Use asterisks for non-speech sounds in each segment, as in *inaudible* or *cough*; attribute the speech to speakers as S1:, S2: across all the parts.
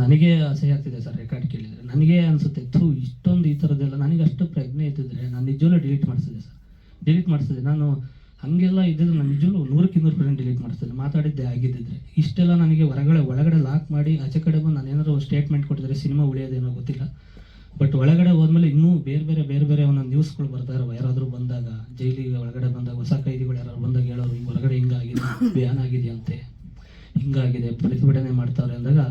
S1: ನನಗೆ ಅಸಹ್ಯ ಆಗ್ತಿದೆ ಸರ್ ರೆಕಾರ್ಡ್ ಕೇಳಿದರೆ. ನನಗೆ ಅನಿಸುತ್ತೆ ಥೂ ಇಷ್ಟೊಂದು ಈ ಥರದ್ದೆಲ್ಲ ನನಗೆ ಅಷ್ಟು ಪ್ರಜ್ಞೆ ಇದ್ದಿದ್ರೆ ನಾನು ನಿಜವಲ್ಲೂ ಡಿಲೀಟ್ ಮಾಡಿಸಿದೆ ಸರ್. ಡಿಲೀಟ್ ಮಾಡಿಸಿದೆ. ನಾನು ಹಾಗೆಲ್ಲ ಇದ್ದಿದ್ರೆ ನಾನು ನಿಜವೂ ನೂರಕ್ಕೆ ಇನ್ನೂರು ಪರ್ಸೆಂಟ್ ಡಿಲೀಟ್ ಮಾಡಿಸ್ತಿದ್ದೆ ಮಾತಾಡಿದ್ದೆ ಆಗಿದ್ದಿದ್ರೆ. ಇಷ್ಟೆಲ್ಲ ನನಗೆ ಹೊರಗಡೆ ಒಳಗಡೆ ಲಾಕ್ ಮಾಡಿ ಆಚೆ ಕಡೆ ಬಂದು ನಾನು ಏನಾದರೂ ಸ್ಟೇಟ್ಮೆಂಟ್ ಕೊಟ್ಟಿದ್ರೆ ಸಿನಿಮಾ ಉಳಿಯೋದೇನೋ ಗೊತ್ತಿಲ್ಲ. ಬಟ್ ಒಳಗಡೆ ಹೋದ್ಮೇಲೆ ಇನ್ನೂ ಬೇರೆ ಬೇರೆ ಬೇರೆ ಬೇರೆ ಒಂದೊಂದು ನ್ಯೂಸ್ಗಳು ಬರ್ತಾರೆ ಯಾರಾದರೂ ಬಂದಾಗ ಜೈಲಿಗೆ ಒಳಗಡೆ ಬಂದಾಗ ಹೊಸ ಕೈದಿಗಳು ಯಾರು ಬಂದಾಗ ಹೇಳೋರು ಹಿಂಗೆ ಹೊರಗಡೆ ಹಿಂಗಾಗಿದೆ *laughs* ಬ್ಯಾನ್ ಆಗಿದೆಯಂತೆ ಹಿಂಗಾಗಿದೆ ಪ್ರತಿಭಟನೆ ಮಾಡ್ತಾವ್ರೆ ಅಂದಾಗ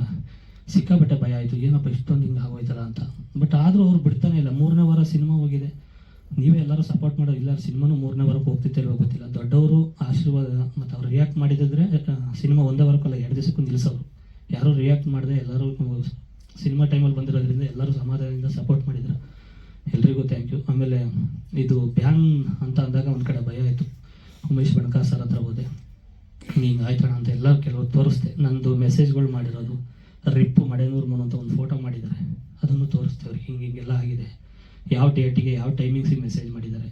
S1: ಸಿಕ್ಕಾಪಟ್ಟೆ ಭಯ ಆಯಿತು. ಏನಪ್ಪ ಇಷ್ಟೊಂದು ಹಿಂಗೆ ಆಗೋಯ್ತಲ್ಲ ಅಂತ. ಬಟ್ ಆದರೂ ಅವ್ರು ಬಿಡ್ತಾನೆ ಇಲ್ಲ. ಮೂರನೇ ವಾರ ಸಿನಿಮಾ ಹೋಗಿದೆ. ನೀವೇ ಎಲ್ಲರೂ ಸಪೋರ್ಟ್ ಮಾಡೋ, ಇಲ್ಲ ಸಿನಿಮಾನು ಮೂರನೇ ವಾರಕ್ಕೆ ಹೋಗ್ತಿತ್ತಿಲ್ವೋ ಗೊತ್ತಿಲ್ಲ. ದೊಡ್ಡವರು ಆಶೀರ್ವಾದ ಮತ್ತು ಅವ್ರು ರಿಯಾಕ್ಟ್ ಮಾಡಿದ್ರೆ ಸಿನಿಮಾ ಒಂದೇ ವಾರಕ್ಕಲ್ಲ ಎರಡು ದಿವಸಕ್ಕೂ ನಿಲ್ಲಿಸೋರು. ಯಾರೂ ರಿಯಾಕ್ಟ್ ಮಾಡಿದೆ ಎಲ್ಲರೂ ಸಿನಿಮಾ ಟೈಮಲ್ಲಿ ಬಂದಿರೋದ್ರಿಂದ ಎಲ್ಲರೂ ಸಮಾಧಾನದಿಂದ ಸಪೋರ್ಟ್ ಮಾಡಿದ್ರು. ಎಲ್ರಿಗೂ ಥ್ಯಾಂಕ್ ಯು ಆಮೇಲೆ ಇದು ಬ್ಯಾನ್ ಅಂತ ಅಂದಾಗ ಒಂದು ಕಡೆ ಭಯ ಆಯಿತು. ಉಮೇಶ್ ಬಣಕ ಸರ್ ಹತ್ರ ಹೋದೆ. ಹಿಂಗೆ ಆಯ್ತಣ ಅಂತ ಎಲ್ಲರೂ ಕೆಲವು ತೋರಿಸ್ದೆ. ನಂದು ಮೆಸೇಜ್ಗಳು ಮಾಡಿರೋದು. ರಿಪ್ಪು ಮಡೆನೂರು ಮನು ಅಂತ ಒಂದು ಫೋಟೋ ಮಾಡಿದ್ದಾರೆ. ಅದನ್ನು ತೋರಿಸ್ತೇವ್ರಿ ಹಿಂಗೆ ಹಿಂಗೆಲ್ಲ ಆಗಿದೆ. ಯಾವ ಡೇಟಿಗೆ ಯಾವ ಟೈಮಿಂಗ್ಸಿಗೆ ಮೆಸೇಜ್ ಮಾಡಿದ್ದಾರೆ.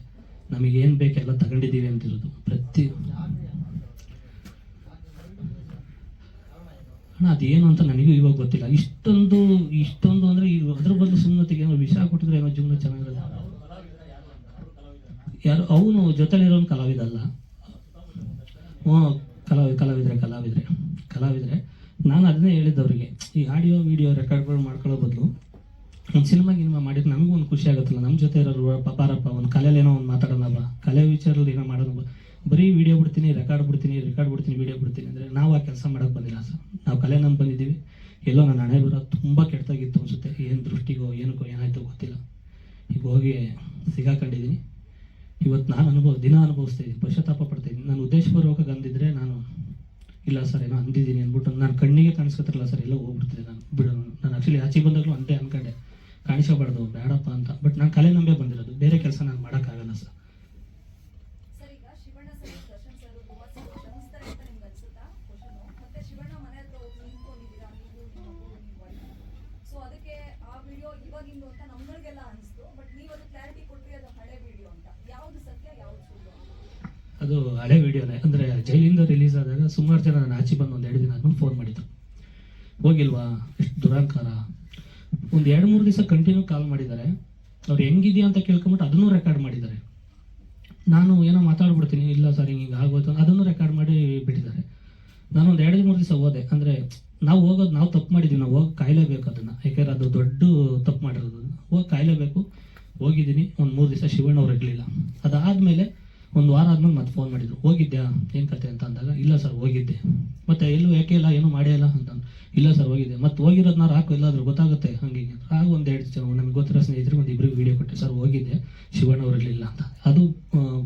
S1: ನಮಗೆ ಏನು ಬೇಕೆಲ್ಲ ತಗೊಂಡಿದ್ದೀವಿ ಅಂತಿರೋದು. ಪ್ರತಿ ಅಣ್ಣ, ಅದೇನು ಅಂತ ನನಗೂ ಇವಾಗ ಗೊತ್ತಿಲ್ಲ. ಇಷ್ಟೊಂದು ಇಷ್ಟೊಂದು ಅಂದರೆ ಅದ್ರ ಬದಲು ಸುಮ್ಮನೆ ಏನೋ ವಿಷ ಕೊಟ್ಟಿದ್ರೆ ಏನೋ ಜೀವನ ಚೆನ್ನಾಗಿರೋದು ಯಾರು ಅವನು ಜೊತೆಲಿರೋನು ಕಲಾವಿದ ಅಲ್ಲ. ಹ್ಞೂ ಕಲಾವಿದ ಕಲಾವಿದ್ರೆ ಕಲಾವಿದ್ರೆ ಕಲಾವಿದ್ರೆ ನಾನು ಅದನ್ನೇ ಹೇಳಿದ್ದವರಿಗೆ, ಈ ಆಡಿಯೋ, ವಿಡಿಯೋ ರೆಕಾರ್ಡ್ಗಳು ಮಾಡ್ಕೊಳ್ಳೋ ಬದಲು ಒಂದು ಸಿನಿಮಾ ಗಿನಿಮಾ ಮಾಡಿದ್ರೆ ನಮಗೂ ಒಂದು ಖುಷಿ ಆಗುತ್ತಲ್ಲ, ನಮ್ಮ ಜೊತೆ ಇರೋರು ಪಪಾರಪ್ಪ ಒಂದು ಕಲೆಯಲ್ಲಿ ಏನೋ ಒಂದು ಮಾತಾಡೋಣಪ್ಪ, ಕಲೆ ವಿಚಾರದಲ್ಲಿ ಏನೋ ಮಾಡೋಣ ಬರೀ ವಿಡಿಯೋ ಬಿಡ್ತೀನಿ, ರೆಕಾರ್ಡ್ ಬಿಡ್ತೀನಿ ರೆಕಾರ್ಡ್ ಬಿಡ್ತೀನಿ, ವಿಡಿಯೋ ಬಿಡ್ತೀನಿ ಅಂದರೆ ನಾವು ಆ ಕೆಲಸ ಮಾಡೋಕೆ ಬಂದಿಲ್ಲ ಸರ್. ನಾವು ಕಲೆ ನಂಬಿ ಬಂದಿದ್ದೀವಿ. ಎಲ್ಲೋ ನನ್ನ ಹಣೆ ಬರೋ ತುಂಬ ಕೆಟ್ಟದಾಗಿತ್ತು ಅನಿಸುತ್ತೆ. ಏನು ದೃಷ್ಟಿಗೋ, ಏನಕ್ಕೋ, ಏನಾಯ್ತೋ ಗೊತ್ತಿಲ್ಲ. ಈಗ ಹೋಗಿ ಸಿಗಾಕೊಂಡಿದ್ದೀನಿ. ಇವತ್ತು ನಾನು ಅನುಭವ, ದಿನ ಅನುಭವಿಸ್ತಾ ಇದ್ದೀನಿ. ಪಶ್ಚಾತ್ತಾಪ ಪಡ್ತಾ ಇದ್ದೀನಿ. ನಾನು ಉದ್ದೇಶಪೂರ್ವಕ ಅಂದಿದ್ರೆ ನಾನು ಇಲ್ಲ ಸರ್, ಏನೋ ಅಂದಿದ್ದೀನಿ ಅಂದ್ಬಿಟ್ಟು ನಾನು ಕಣ್ಣಿಗೆ ಕಾಣಿಸ್ಕೊತಿರಲ್ಲ ಸರ್, ಎಲ್ಲ ಹೋಗ್ಬಿಡ್ತಿದ್ದೆ ನಾನು. ಬಿಡೋ, ನಾನು ಆ್ಯಕ್ಚುಲಿ ಆಚೆ ಬಂದಾಗಲೂ ಅಂದೇ ಅನ್ಕೊಂಡೆ. ಕಾಣಿಸೋಬಾರ್ದು ಬೇಡಪ್ಪ ಅಂತ. ಬಟ್ ನಾನು ಕಲೆ ನಂಬೇ ಬಂದಿರೋದು. ಬೇರೆ ಕೆಲಸ ನಾನು ಮಾಡೋಕ್ಕಾಗಲ್ಲ ಸರ್
S2: ಈಗ ಶಿವಣ್ಣ ಸರ್ ದರ್ಶನ್ ಸರ್ ತುಂಬಾ ಸಲ ಕ್ಷಮಿಸ್ತಾರೆ ಅಂತ ನಿಮ್ಗೆ ಅನ್ಸುತ್ತಾ ಕ್ವಶನ್ ಮತ್ತೆ ಶಿವಣ್ಣ ಮನೆ ಹತ್ರ ಹೋಗಿ ನಿಂತ್ಕೊಂಡಿದ್ದೀರಾ ನೀವು ನಿಮ್ಮ ಮಗು ನಿಮ್ಮ ವೈಫ್ ಸೊ ಅದಕ್ಕೆ ಆ ವಿಡಿಯೋ ಇವಾಗಿಂದು ಅಂತ ನಮ್ಮಗಳಿಗೆಲ್ಲ ಅನಿಸ್ತು ಬಟ್ ನೀವು ಅದು ಕ್ಲಾರಿಟಿ ಕೊಟ್ರಿ ಅದು ಹಳೆ ವಿಡಿಯೋ ಅಂತ ಯಾವ್ದು ಸತ್ಯ ಯಾವ್ದು ಸುಳ್ಳು
S1: ಅದು ಹಳೆ ವಿಡಿಯೋನೇ ಅಂದರೆ ಜೈಲಿಂದ ರಿಲೀಸ್ ಆದಾಗ ಸುಮಾರು ಜನ ನಾನು ಆಚೆ ಬಂದು ಒಂದು ಎರಡು ದಿನ ಆದ್ಮೇಲೆ ಫೋನ್ ಮಾಡಿದ್ರು. ಹೋಗಿಲ್ವಾ? ಎಷ್ಟು ದುರಂಕಾರ. ಒಂದು ಎರಡು ಮೂರು ದಿವಸ ಕಂಟಿನ್ಯೂ ಕಾಲ್ ಮಾಡಿದ್ದಾರೆ. ಅವ್ರು ಹೆಂಗಿದೆಯಾ ಅಂತ ಕೇಳ್ಕೊಂಬಿಟ್ಟು ಅದನ್ನು ರೆಕಾರ್ಡ್ ಮಾಡಿದ್ದಾರೆ. ನಾನು ಏನೋ ಮಾತಾಡ್ಬಿಡ್ತೀನಿ, ಇಲ್ಲ ಸರ್ ಹಿಂಗೆ ಆಗೋಯ್ತು ಅದನ್ನು ರೆಕಾರ್ಡ್ ಮಾಡಿ ಬಿಟ್ಟಿದ್ದಾರೆ. ನಾನು ಒಂದು ಎರಡು ಮೂರು ದಿವಸ ಹೋದೆ. ಅಂದರೆ ನಾವು ಹೋಗೋದು, ನಾವು ತಪ್ಪು ಮಾಡಿದ್ದೀವಿ ನಾವು ಹೋಗಿ ಕಾಯಲೇಬೇಕು ಅದನ್ನು. ಯಾಕೆಂದ್ರೆ ಅದು ದೊಡ್ಡ ತಪ್ಪು ಮಾಡಿರೋದು. ಹೋಗಿ ಕಾಯಲೇಬೇಕು. ಹೋಗಿದ್ದೀನಿ. ಒಂದು ಮೂರು ದಿವಸ ಶಿವಣ್ಣ ಅವ್ರು ಇರಲಿಲ್ಲ. ಅದಾದಮೇಲೆ ಒಂದು ವಾರ ಆದ್ಮೇಲೆ ಮತ್ತೆ ಫೋನ್ ಮಾಡಿದ್ರು. ಹೋಗಿದ್ಯಾ? ಏನು ಕತೆ ಅಂತ ಅಂದಾಗ, ಇಲ್ಲ ಸರ್ ಹೋಗಿದ್ದೆ. ಮತ್ತೆ ಎಲ್ಲೂ ಯಾಕೆ ಇಲ್ಲ, ಏನೂ ಮಾಡೇ ಇಲ್ಲ ಅಂತ ಇಲ್ಲ ಸರ್ ಹೋಗಿದ್ದೆ. ಮತ್ತೆ ಹೋಗಿರೋದನ್ನ ಹಾಕು ಎಲ್ಲಾದ್ರೂ ಗೊತ್ತಾಗುತ್ತೆ ಹಂಗೆ ಆಗ ಒಂದು ಎರಡು ಜನ, ನಮಗೆ ಗೊತ್ತಿರೋ ಸ್ನೇಹಿತರು ಒಂದು ಇಬ್ಬರಿಗೆ ವಿಡಿಯೋ ಕೊಟ್ಟೆ. ಸರ್ ಹೋಗಿದ್ದೆ. ಶಿವಣ್ಣ ಇರಲಿಲ್ಲ ಅಂತ. ಅದು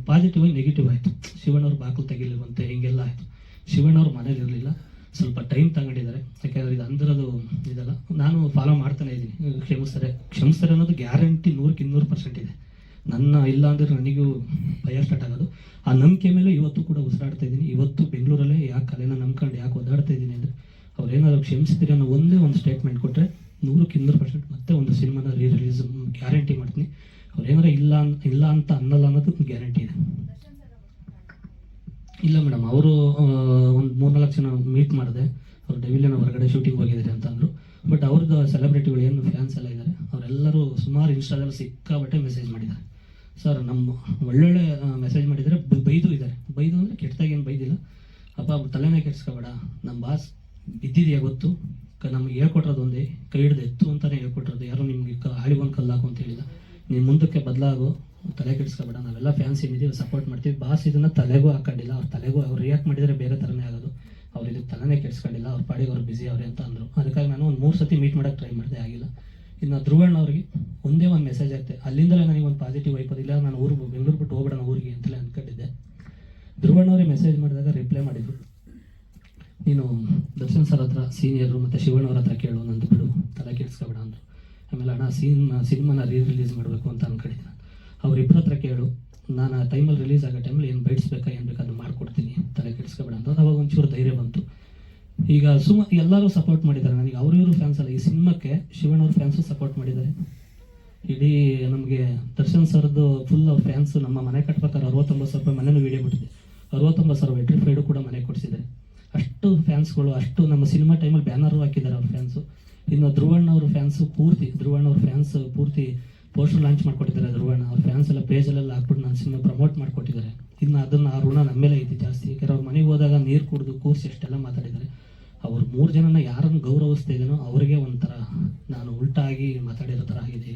S1: ಪಾಸಿಟಿವ್ ಆಗಿ ನೆಗೆಟಿವ್ ಆಯಿತು. ಶಿವಣ್ಣ ಬಾಕಲು ತೆಗಿಲಿವಂತೆ ಹಿಂಗೆಲ್ಲ ಆಯಿತು. ಶಿವಣ್ಣ ಅವ್ರು ಮನೇಲಿ ಇರಲಿಲ್ಲ. ಸ್ವಲ್ಪ ಟೈಮ್ ತಗೊಂಡಿದ್ದಾರೆ. ಯಾಕೆಂದ್ರೆ ಇದು ಅಂದ್ರದು ಇದಲ್ಲ. ನಾನು ಫಾಲೋ ಮಾಡ್ತಾನೆ ಇದ್ದೀನಿ. ಕ್ಷಮಿಸ್ತಾರೆ. ಕ್ಷಮಿಸ್ತಾರೆ ಅನ್ನೋದು ಗ್ಯಾರಂಟಿ ನೂರಕ್ಕೆ ಇನ್ನೂರು ಪರ್ಸೆಂಟ್ ಇದೆ. ನನ್ನ ಇಲ್ಲ ಅಂದ್ರೆ ನನಗೂ ಭಯ ಸ್ಟಾರ್ಟ್ ಆಗೋದು. ಆ ನಂಬಿಕೆ ಮೇಲೆ ಇವತ್ತು ಕೂಡ ಉಸಿರಾಡ್ತಾ ಇದ್ದೀನಿ. ಇವತ್ತು ಬೆಂಗಳೂರಲ್ಲೇ ಯಾಕೆ ಕಲೆನ ನಂಬ್ಕೊಂಡು ಯಾಕೆ ಓದಾಡ್ತಾ ಇದ್ದೀನಿ ಅಂದರೆ ಅವ್ರು ಏನಾದ್ರು ಕ್ಷಮಿಸ್ತೀರಿ ಅನ್ನೋ ಒಂದೇ ಒಂದು ಸ್ಟೇಟ್ಮೆಂಟ್ ಕೊಟ್ಟರೆ ನೂರಕ್ಕೆ ಇನ್ನೂರು ಪರ್ಸೆಂಟ್ ಮತ್ತೆ ಒಂದು ಸಿನಿಮಾನ ರೀ ರಿಲೀಸ್ ಗ್ಯಾರಂಟಿ ಮಾಡ್ತೀನಿ. ಅವ್ರು ಏನಾರ ಇಲ್ಲ ಇಲ್ಲ ಅಂತ ಅನ್ನಲ್ಲ ಅನ್ನೋದು ಗ್ಯಾರಂಟಿ ಇದೆ. ಇಲ್ಲ ಮೇಡಮ್ ಅವರು ಒಂದು ಮೂರ್ನಾಲ್ಕು ಜನ ಮೀಟ್ ಮಾಡಿದೆ. ಅವ್ರು ಡೆವಿಲಿನ ಹೊರಗಡೆ ಶೂಟಿಂಗ್ ಹೋಗಿದ್ದಾರೆ ಅಂತ ಅಂದರು. ಬಟ್ ಅವ್ರದ್ದು ಸೆಲೆಬ್ರಿಟಿಗಳು ಏನು ಫ್ಯಾನ್ಸ್ ಎಲ್ಲ ಇದ್ದಾರೆ ಅವರೆಲ್ಲರೂ ಸುಮಾರು ಇನ್ಸ್ಟಾದಲ್ಲಿ ಸಿಕ್ಕಾಬಟ್ಟೆ ಮೆಸೇಜ್ ಮಾಡಿದ್ದಾರೆ. ಸರ್ ನಮ್ಮ ಒಳ್ಳೊಳ್ಳೆ ಮೆಸೇಜ್ ಮಾಡಿದರೆ ಬೈದು ಇದ್ದಾರೆ ಬೈದು ಅಂದರೆ ಕೆಟ್ಟದಾಗೇನು ಬೈದಿಲ್ಲ. ಅಪ್ಪ, ತಲೆನೇ ಕೆಡ್ಸ್ಕೋಬೇಡ. ನಮ್ಮ ಬಾಸ್ ಬಿದ್ದಿದೆಯಾ ಗೊತ್ತು. ಕ, ನಮ್ಗೆ ಹೇಳ್ಕೊಟ್ರೋದು ಒಂದೇ, ಕೈ ಹಿಡ್ದು ಎತ್ತು ಅಂತಲೇ ಹೇಳ್ಕೊಟ್ರೋದು. ಯಾರು ನಿಮಗೆ ಕ ಹಾಳಿಗೊಂದು ಕಲ್ಲು ಹಾಕು ಅಂತ ಹೇಳಿಲ್ಲ ನೀನು ಮುಂದಕ್ಕೆ ಬದಲಾಗು, ತಲೆ ಕೆಡಿಸ್ಕೊಬೇಡ. ನಾವೆಲ್ಲ ಫ್ಯಾನ್ಸ್ ಏನಿದ್ದೀವಿ ಸಪೋರ್ಟ್ ಮಾಡ್ತೀವಿ. ಬಾಸ್ ಇದನ್ನು ತಲೆಗೂ ಹಾಕೊಂಡಿಲ್ಲ. ಅವ್ರ ತಲೆಗೂ, ಅವ್ರು ರಿಯಾಕ್ಟ್ ಮಾಡಿದರೆ ಬೇರೆ ಥರನೇ ಆಗೋದು. ಅವ್ರು ಇದಕ್ಕೆ ತಲೆನೇ ಕೆಡಿಸ್ಕೊಂಡಿಲ್ಲ. ಅವ್ರ ಪಾಡಿಗೆ ಅವ್ರು ಬಿಸಿ ಅವ್ರೆ ಅಂತ ಅಂದರು. ಅದಕ್ಕಾಗಿ ನಾನು ಒಂದು ಮೂರು ಸತಿ ಮೀಟ್ ಮಾಡೋಕ್ಕೆ ಟ್ರೈ ಮಾಡಿದೆ, ಆಗಿಲ್ಲ. ಇನ್ನು ಧ್ರುವಣ್ಣ ಅವ್ರಿಗೆ ಒಂದೇ ಒಂದು ಮೆಸೇಜ್ ಇರುತ್ತೆ. ಅಲ್ಲಿಂದಲೇ ನನಗೆ ಒಂದು ಪಾಸಿಟಿವ್ ವೈಪರ್ ಇಲ್ಲ ನಾನು ಊರು ಬೆಂಗಳೂರು ಬಿಟ್ಟು ಹೋಗ್ಬೇಡ ಊರಿಗೆ ಅಂತಲೇ ಅಂದ್ಕೊಂಡಿದ್ದೆ ಧ್ರುವಣ್ಣ ಅವ್ರಿಗೆ ಮೆಸೇಜ್ ಮಾಡಿದಾಗ ರಿಪ್ಲೈ ಮಾಡಿದ್ರು. ನೀನು ದರ್ಶನ್ ಸರ್ ಹತ್ರ ಸೀನಿಯರು ಮತ್ತು ಶಿವಣ್ಣವ್ರ ಹತ್ರ ಕೇಳು, ನಂದು ಬಿಡು, ತಲೆ ಕೆಡಿಸ್ಕೊಬೇಡ ಅಂದರು. ಆಮೇಲೆ ಅಣ್ಣ, ಸೀನ್, ಸಿನಿಮಾನ ರೀ ರಿಲೀಸ್ ಮಾಡಬೇಕು ಅಂತ ಅನ್ಕೊಂಡಿದ್ದೆ ಅವ್ರಿಬ್ಬರ ಹತ್ರ ಕೇಳು, ನಾನು ಆ ಟೈಮಲ್ಲಿ ರಿಲೀಸ್ ಆಗೋ ಟೈಮಲ್ಲಿ ಏನು ಬೈಟ್ಸ್ಬೇಕಾ ಏನು ಬೇಕಾದ್ರೂ ಮಾಡಿಕೊಡ್ತೀನಿ, ತಲೆ ಕೆಡಿಸ್ಕೊಬೇಡ ಅಂತ. ಅವಾಗ ಒಂಚೂರು ಧೈರ್ಯ ಬಂತು. ಈಗ ಸುಮ, ಎಲ್ಲರೂ ಸಪೋರ್ಟ್ ಮಾಡಿದ್ದಾರೆ. ನನಗೆ ಅವರು ಇವರು ಫ್ಯಾನ್ಸ್ ಅಲ್ಲ. ಈ ಸಿನಿಮಾಕ್ಕೆ ಶಿವಣ್ಣವ್ರ ಫ್ಯಾನ್ಸು ಸಪೋರ್ಟ್ ಮಾಡಿದ್ದಾರೆ. ಇಡೀ ನಮಗೆ ದರ್ಶನ್ ಸರ್ದು ಫುಲ್ ಫ್ಯಾನ್ಸ್ ನಮ್ಮ ಮನೆ ಕಟ್ಬೇಕಾದ್ರೆ ಅರವತ್ತೊಂಬತ್ತು ಸಾವಿರ ರೂಪಾಯಿ ಮನೇನು ವೀಡಿಯೋ ಬಿಟ್ಟಿದೆ. ಅರವತ್ತೊಂಬತ್ತು ಸಾವಿರ ವೆಟ್ರಿಫೈಡು ಕೂಡ ಮನೆ ಕೊಡಿಸಿದ್ದಾರೆ. ಅಷ್ಟು ಫ್ಯಾನ್ಸ್ಗಳು ಅಷ್ಟು ನಮ್ಮ ಸಿನಿಮಾ ಟೈಮಲ್ಲಿ ಬ್ಯಾನರು ಹಾಕಿದ್ದಾರೆ ಅವ್ರ ಫ್ಯಾನ್ಸು ಇನ್ನು ಧ್ರುವಣ್ಣ ಅವ್ರ ಫ್ಯಾನ್ಸು ಪೂರ್ತಿ, ಧ್ರುವಣ್ಣ ಅವ್ರ ಫ್ಯಾನ್ಸ್ ಪೂರ್ತಿ ಪೋಸ್ಟರ್ ಲಾಂಚ್ ಮಾಡ್ಕೊಟ್ಟಿದ್ದಾರೆ ಧ್ರುವಣ್ಣ. ಅವ್ರ ಫ್ಯಾನ್ಸ್ ಎಲ್ಲ ಪೇಜಲ್ಲೆಲ್ಲ ಹಾಕ್ಬಿಟ್ಟು ನಾನು ಸಿನಿಮಾ ಪ್ರಮೋಟ್ ಮಾಡ್ಕೊಟ್ಟಿದ್ದಾರೆ. ಇನ್ನು ಅದನ್ನು ಆ ಋಣ ನಮ್ಮ ಮೇಲೆ ಐತಿ ಜಾಸ್ತಿ. ಯಾಕಂದ್ರೆ ಅವ್ರ ಮನೆಗೆ ಹೋದಾಗ ನೀರು ಕುಡಿದು ಕೂರಿಸಿ ಅಷ್ಟೆಲ್ಲ ಮಾತಾಡಿದ್ದಾರೆ. ಅವ್ರು ಮೂರು ಜನನ ಯಾರನ್ನು ಗೌರವಿಸ್ತಾ ಇದ್ದೀನೋ ಅವರಿಗೆ ಒಂಥರ ನಾನು ಉಲ್ಟಾಗಿ ಮಾತಾಡಿರೋ ಥರ ಆಗಿದೆ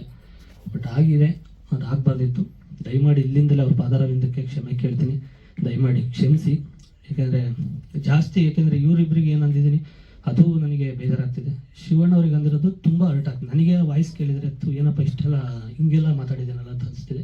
S1: ಬಟ್ ಆಗಿದೆ ಅದು ಆಗಬಾರ್ದಿತ್ತು ದಯಮಾಡಿ ಇಲ್ಲಿಂದಲೇ ಅವ್ರ ಪಾದಾರವಿಂದಕ್ಕೆ ಕ್ಷಮೆ ಕೇಳ್ತೀನಿ. ದಯಮಾಡಿ ಕ್ಷಮಿಸಿ. ಏಕೆಂದರೆ ಜಾಸ್ತಿ ಏಕೆಂದರೆ ಇವರಿಬ್ಬರಿಗೆ ಏನು ಅಂದಿದ್ದೀನಿ, ಅದು ನನಗೆ ಬೇಜಾರಾಗ್ತಿದೆ. ಶಿವಣ್ಣ ಅವ್ರಿಗೆ ಅಂದಿರೋದು ತುಂಬ ಹರ್ಟ್ ಆಗ್ತದೆ ನನಗೆ ವಾಯ್ಸ್ ಕೇಳಿದರೆ ತು ಏನಪ್ಪ ಇಷ್ಟೆಲ್ಲ ಹಿಂಗೆಲ್ಲ ಮಾತಾಡಿದ್ದೀನಲ್ಲ ಅಂತ ಅನಿಸ್ತಿದೆ.